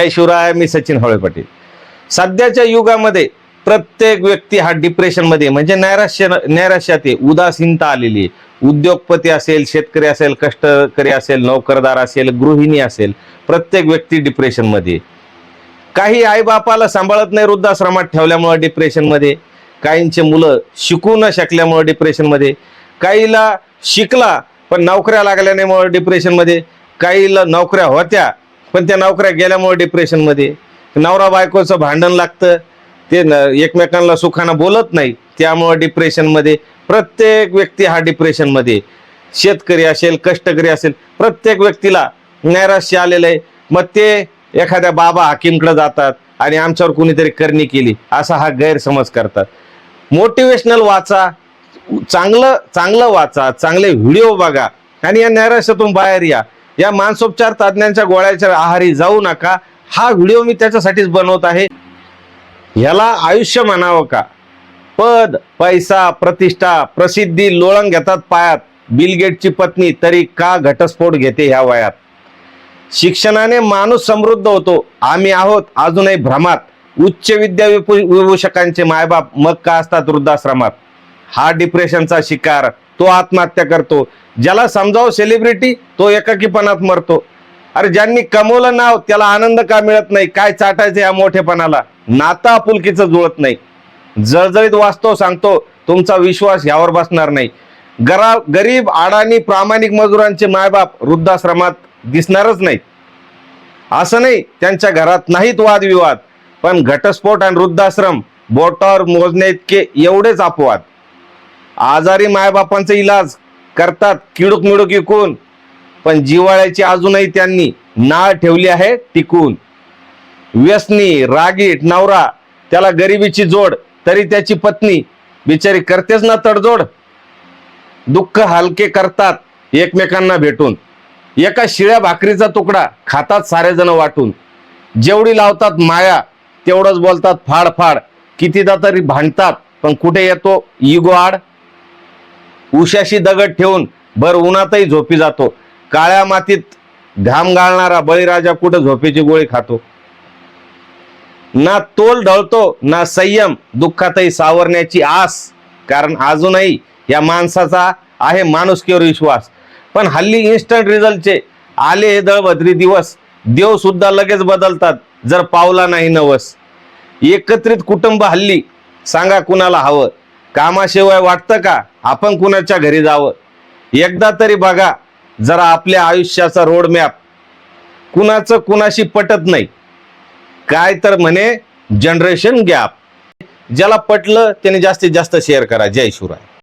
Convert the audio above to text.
जय शिवराय मी सचिन हवळे पाटील. सध्याच्या युगामध्ये प्रत्येक व्यक्ती हा डिप्रेशनमध्ये म्हणजे नैराश्य नैराश्यात आहे. उदासीनता आलेली आहे. उद्योगपती असेल शेतकरी असेल कष्टकरी असेल नोकरदार असेल गृहिणी असेल प्रत्येक व्यक्ती डिप्रेशनमध्ये काही आईबापाला सांभाळत नाही वृद्धाश्रमात ठेवल्यामुळे डिप्रेशनमध्ये काहींचे मुलं शिकू न शकल्यामुळे डिप्रेशनमध्ये काहीला शिकला पण नोकऱ्या लागल्यानेमुळं डिप्रेशनमध्ये काहीला नोकऱ्या होत्या पण त्या नोकऱ्या गेल्यामुळे डिप्रेशनमध्ये नवरा बायकोचं भांडण लागतं. ते न एकमेकांना सुखानं बोलत नाही. त्यामुळे डिप्रेशनमध्ये प्रत्येक व्यक्ती हा डिप्रेशनमध्ये शेतकरी असेल कष्टकरी असेल प्रत्येक व्यक्तीला नैराश्य आलेलं आहे. मग ते एखाद्या बाबा हाकीमकडे जातात आणि आमच्यावर कुणीतरी करणी केली असा हा गैरसमज करतात. मोटिवेशनल वाचा चांगलं चांगलं वाचा चांगले व्हिडिओ बघा आणि या नैराश्यातून बाहेर या. या मानसोपचार तज्ज्ञांच्या गोळ्याच्या आहारी जाऊ नका. हा व्हिडिओ मी त्याच्यासाठीच बनवत आहे. ह्याला आयुष्य म्हणावं का? पद पैसा प्रतिष्ठा प्रसिद्धी लोळण घेतात पायात. बिल गेटची पत्नी तरी का घटस्फोट घेते ह्या वयात? शिक्षणाने माणूस समृद्ध होतो. आम्ही आहोत अजूनही भ्रमात. उच्च विद्या विपु- विभूषकांचे मायबाप मग का असतात वृद्धाश्रमात? हा डिप्रेशनचा शिकार. तो आत्महत्या करतो. ज्याला समजावं सेलिब्रिटी तो एकाकीपणात मरतो. अरे ज्यांनी कमवलं नाव त्याला आनंद का मिळत नाही? काय चाटायचं या मोठेपणाला? नाता आपुलकीचं जुळत नाही. जळजळीत वास्तव सांगतो तुमचा विश्वास यावर बसणार नाही. गरा गरीब अडाणी प्रामाणिक मजुरांचे मायबाप वृद्धाश्रमात दिसणारच नाही असं नाही त्यांच्या घरात नाहीत वादविवाद. पण घटस्फोट आणि वृद्धाश्रम बोटावर मोजणे इतके एवढेच अपवाद. आजारी मायबापांचा इलाज करतात किडूक मिडूक विकून पण जिवाळ्याची अजूनही त्यांनी नाळ ठेवली आहे टिकून. व्यसनी रागीट नवरा त्याला गरिबीची जोड तरी त्याची पत्नी बिचारी करतेच ना तडजोड. दुःख हलके करतात एकमेकांना भेटून. एका शिळ्या भाकरीचा तुकडा खातात सारेजण वाटून. जेवढी लावतात माया तेवढंच बोलतात फाड फाड. कितीदा तरी भांडतात पण कुठे येतो? इगो आड. उशाशी दगड ठेवून भर उन्हातही झोपी जातो. काळ्या मातीत घाम गाळणारा बळीराजा कुठं झोपेची गोळी खातो? ना तोल ढळतो ना संयम दुःखातही सावरण्याची आस. कारण अजूनही या माणसाचा आहे माणुसकीवर विश्वास. पण हल्ली इन्स्टंट रिझल्टचे आले हे दळभद्री दिवस. देव सुद्धा लगेच बदलतात जर पावला नाही नवस. एकत्रित कुटुंब हल्ली सांगा कुणाला हवं? कामाशिवाय वाटतं का? आपण कुणाच्या घरी जावं? एकदा तरी बघा जरा आपल्या आयुष्याचा रोड मॅप कुणाचं कुणाशी पटत नाही. काय तर म्हणे जनरेशन गॅप ज्याला पटलं त्याने जास्तीत जास्त शेअर करा. जय शिवराय.